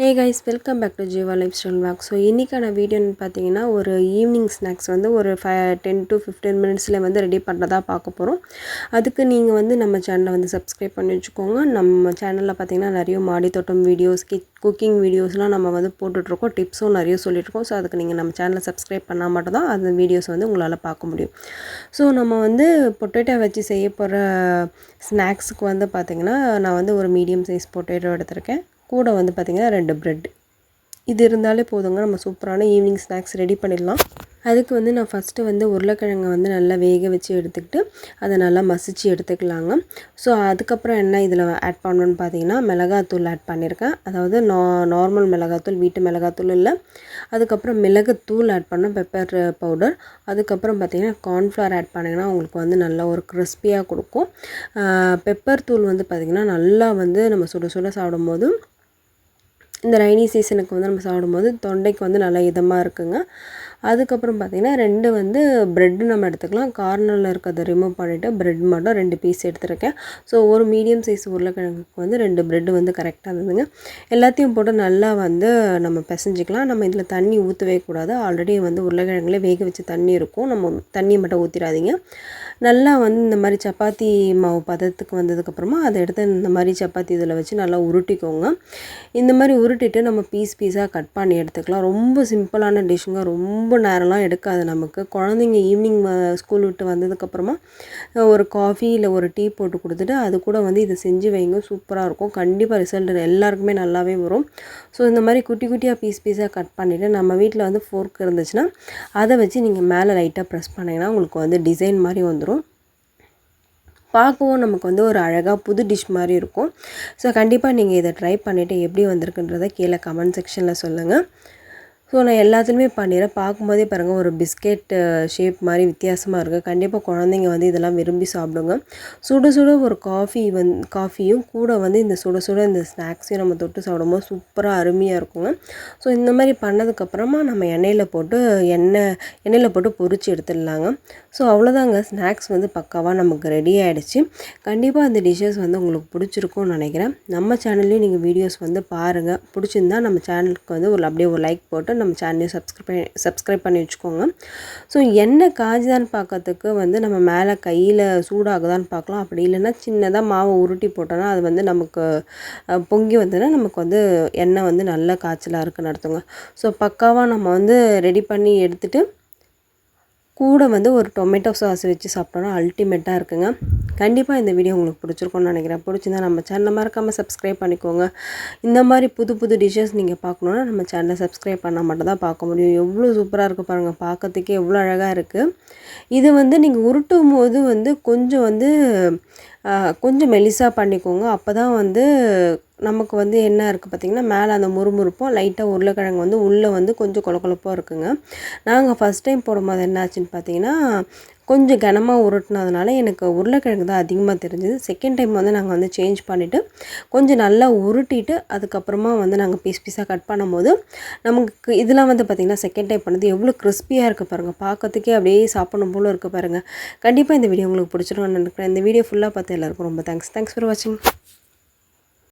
Hey guys welcome back to Jeeva lifestyle vlog so இன்றைக்கான வீடியோன்னு பார்த்தீங்கன்னா ஒரு ஈவினிங் ஸ்நாக்ஸ் வந்து ஒரு ஃபைவ் டென் டு ஃபிஃப்டீன் மினிட்ஸில் வந்து ரெடி பண்ணுறதா பார்க்க போகிறோம் அதுக்கு நீங்கள் வந்து நம்ம சேனலை வந்து சப்ஸ்கிரைப் பண்ணி வச்சுக்கோங்க. நம்ம சேனலில் பார்த்தீங்கன்னா நிறைய மாடி தோட்டம் வீடியோஸ் கிச் குக்கிங் வீடியோஸ்லாம் நம்ம வந்து போட்டுட்ருக்கோம். டிப்ஸும் நிறைய சொல்லியிருக்கோம் ஸோ அதுக்கு நீங்கள் நம்ம சேனலை சப்ஸ்கிரைப் பண்ணால் மட்டும் தான் அந்த வீடியோஸ் வந்து உங்களால் பார்க்க முடியும். ஸோ நம்ம வந்து பொட்டேட்டோ வச்சு செய்ய போகிற ஸ்நாக்ஸுக்கு வந்து பார்த்திங்கன்னா நான் வந்து ஒரு மீடியம் சைஸ் பொட்டேட்டோ எடுத்திருக்கேன். கூட வந்து பார்த்திங்கன்னா ரெண்டு ப்ரெட் இது இருந்தாலே போதுங்க. நம்ம சூப்பரான ஈவினிங் ஸ்நாக்ஸ் ரெடி பண்ணிடலாம். அதுக்கு வந்து நான் ஃபஸ்ட்டு வந்து உருளைக்கிழங்கை வந்து நல்லா வேக வச்சு எடுத்துக்கிட்டு அதை நல்லா மசிச்சு எடுத்துக்கலாங்க. ஸோ அதுக்கப்புறம் என்ன இதில் ஆட் பண்ணணும்னு பார்த்தீங்கன்னா மிளகாத்தூள் ஆட் பண்ணியிருக்கேன். அதாவது நா நார்மல் மிளகாத்தூள் வீட்டு மிளகாத்தூள் இல்லை. அதுக்கப்புறம் மிளகுத்தூள் ஆட் பண்ணோம் பெப்பர் பவுடர் அதுக்கப்புறம் பார்த்திங்கன்னா கார்ன்ஃப்ளவர் ஆட் பண்ணிங்கன்னா உங்களுக்கு வந்து நல்லா ஒரு கிறிஸ்பியாக கொடுக்கும். பெப்பர் தூள் வந்து பார்த்திங்கன்னா நல்லா வந்து நம்ம சுட சுட சாப்பிடும்போது இந்த ரைனி சீசனுக்கு வந்து நம்ம சாப்பிடும்போது தொண்டைக்கு வந்து நல்லா இதமாக இருக்குங்க. அதுக்கப்புறம் பார்த்திங்கன்னா ரெண்டு வந்து ப்ரெட்டு நம்ம எடுத்துக்கலாம். கார்னரில் இருக்கிறத ரிமூவ் பண்ணிவிட்டு ப்ரெட் மட்டும் ரெண்டு பீஸ் எடுத்துருக்கேன். ஸோ ஒரு மீடியம் சைஸ் உருளைக்கிழங்குக்கு வந்து ரெண்டு ப்ரெட்டு வந்து கரெக்டாக இருந்ததுங்க. எல்லாத்தையும் போட்டு நல்லா வந்து நம்ம பிசைஞ்சிக்கலாம். நம்ம இதில் தண்ணி ஊற்றவே கூடாது. ஆல்ரெடி வந்து உருளைக்கிழங்குலேயே வேக வச்சு தண்ணி இருக்கும். நம்ம தண்ணியை மட்டும் ஊற்றிடாதீங்க நல்லா வந்து இந்த மாதிரி சப்பாத்தி மாவு பதத்துக்கு வந்ததுக்கப்புறமா அதை எடுத்து இந்த மாதிரி சப்பாத்தி இதில் வச்சு நல்லா உருட்டிக்கோங்க. இந்த மாதிரி உருட்டிட்டு நம்ம பீஸ் பீஸாக கட் பண்ணி எடுத்துக்கலாம். ரொம்ப சிம்பிளான டிஷ்ஷுங்க ரொம்ப ரொம்ப நேரம்லாம் எடுக்காது நமக்கு. குழந்தைங்க ஈவினிங் ஸ்கூல் விட்டு வந்ததுக்கப்புறமா ஒரு காஃபி இல்லை ஒரு டீ போட்டு கொடுத்துட்டு அது கூட வந்து இதை செஞ்சு வைங்க சூப்பராக இருக்கும். கண்டிப்பாக ரிசல்ட் எல்லாருக்குமே நல்லாவே வரும். ஸோ இந்த மாதிரி குட்டி குட்டியாக பீஸ் பீஸாக கட் பண்ணிவிட்டு நம்ம வீட்டில் வந்து ஃபோர்க் இருந்துச்சுன்னா அதை வச்சு நீங்கள் மேலே லைட்டாக ப்ரெஸ் பண்ணிங்கன்னா உங்களுக்கு வந்து டிசைன் மாதிரி வந்துடும் பார்க்கவும் நமக்கு வந்து ஒரு அழகாக புது டிஷ் மாதிரி இருக்கும். ஸோ கண்டிப்பாக நீங்கள் இதை ட்ரை பண்ணிவிட்டு எப்படி வந்திருக்குன்றதை கீழே கமெண்ட் செக்ஷனில் சொல்லுங்கள் ஸோ நான் எல்லாத்துலேயுமே பண்ணிடுறேன் பார்க்கும்போதே பாருங்கள் ஒரு பிஸ்கெட் ஷேப் மாதிரி வித்தியாசமாக இருக்குது கண்டிப்பாக குழந்தைங்க வந்து இதெல்லாம் விரும்பி சாப்பிடுங்க. சுட சுட ஒரு காஃபி வந் காஃபியும் கூட வந்து இந்த சுட சுட இந்த ஸ்நாக்ஸையும் நம்ம தொட்டு சாப்பிடும்போது சூப்பராக அருமையாக இருக்குங்க. ஸோ இந்த மாதிரி பண்ணதுக்கப்புறமா நம்ம எண்ணெயில் போட்டு எண்ணெய் எண்ணெயில் போட்டு பொறிச்சு எடுத்துடலாங்க. ஸோ அவ்வளோதாங்க ஸ்நாக்ஸ் வந்து பக்காவாக நமக்கு ரெடி ஆகிடுச்சு கண்டிப்பாக அந்த டிஷ்ஷஸ் வந்து உங்களுக்கு பிடிச்சிருக்கும்னு நினைக்கிறேன். நம்ம சேனல்லையும் நீங்கள் வீடியோஸ் வந்து பாருங்கள் பிடிச்சிருந்தா நம்ம சேனலுக்கு வந்து ஒரு அப்படியே ஒரு லைக் போட்டு நம்ம சேனலையும் சப்ஸ்கிரைப் சப்ஸ்கிரைப் பண்ணி வச்சுக்கோங்க. ஸோ எண்ணெய் காய்ஞ்சுதான்னு பார்க்கறதுக்கு வந்து நம்ம மேலே கையில் சூடாகுதான்னு பார்க்கலாம். அப்படி இல்லைன்னா சின்னதாக மாவை உருட்டி போட்டோன்னா அது வந்து நமக்கு பொங்கி வந்ததுன்னா நமக்கு வந்து எண்ணெய் வந்து நல்ல காய்ச்சலாக இருக்குன்னு அர்த்தங்க. ஸோ பக்காவாக நம்ம வந்து ரெடி பண்ணி எடுத்துகிட்டு கூட வந்து ஒரு டொமேட்டோ சாஸ் வச்சு சாப்பிட்டோன்னா அல்டிமேட்டாக இருக்குங்க. கண்டிப்பாக இந்த வீடியோ உங்களுக்கு பிடிச்சிருக்கோன்னு நினைக்கிறேன். பிடிச்சிருந்தா நம்ம சேனலை மறக்காமல் சப்ஸ்கிரைப் பண்ணிக்கோங்க. இந்த மாதிரி புது புது டிஷ்ஷஸ் நீங்கள் பார்க்கணுன்னா நம்ம சேனலை சப்ஸ்கிரைப் பண்ணால் மட்டும் தான் பார்க்க முடியும். எவ்வளோ சூப்பராக இருக்குது பாருங்கள் பார்க்கறதுக்கே எவ்வளோ அழகாக இருக்குது இது வந்து நீங்கள் உருட்டும் போது வந்து கொஞ்சம் வந்து கொஞ்சம் மெலிசாக பண்ணிக்கோங்க. அப்போ தான் வந்து நமக்கு வந்து என்ன இருக்குது பார்த்திங்கன்னா மேலே அந்த முறுமுறுப்பும் லைட்டாக உருளைக்கிழங்கு வந்து உள்ளே வந்து கொஞ்சம் கொழப்பாக இருக்குங்க. நாங்கள் ஃபஸ்ட் டைம் போடும்போது என்னாச்சுன்னு பார்த்தீங்கன்னா கொஞ்சம் கனமாக உருட்டினதுனால எனக்கு உருளைக்கிழங்கு தான் அதிகமாக தெரிஞ்சுது. செகண்ட் டைம் வந்து நாங்கள் வந்து சேஞ்ச் பண்ணிவிட்டு கொஞ்சம் நல்லா உருட்டிட்டு அதுக்கப்புறமா வந்து நாங்கள் பீஸ் பீஸாக கட் பண்ணும்போது நமக்கு இதெல்லாம் வந்து பார்த்திங்கன்னா செகண்ட் டைம் பண்ணது எவ்வளோ கிறிஸ்பியாக இருக்குது பாருங்கள் பார்க்கறதுக்கே அப்படியே சாப்பிடணும் போல் இருக்குது பாருங்கள் கண்டிப்பாக இந்த வீடியோ உங்களுக்கு பிடிச்சிருக்கோம்னு நினைக்கிறேன். இந்த வீடியோ ஃபுல்லாக பார்த்து எல்லாருக்கும் ரொம்ப தேங்க்ஸ் தேங்க்ஸ் ஃபார் வாட்சிங்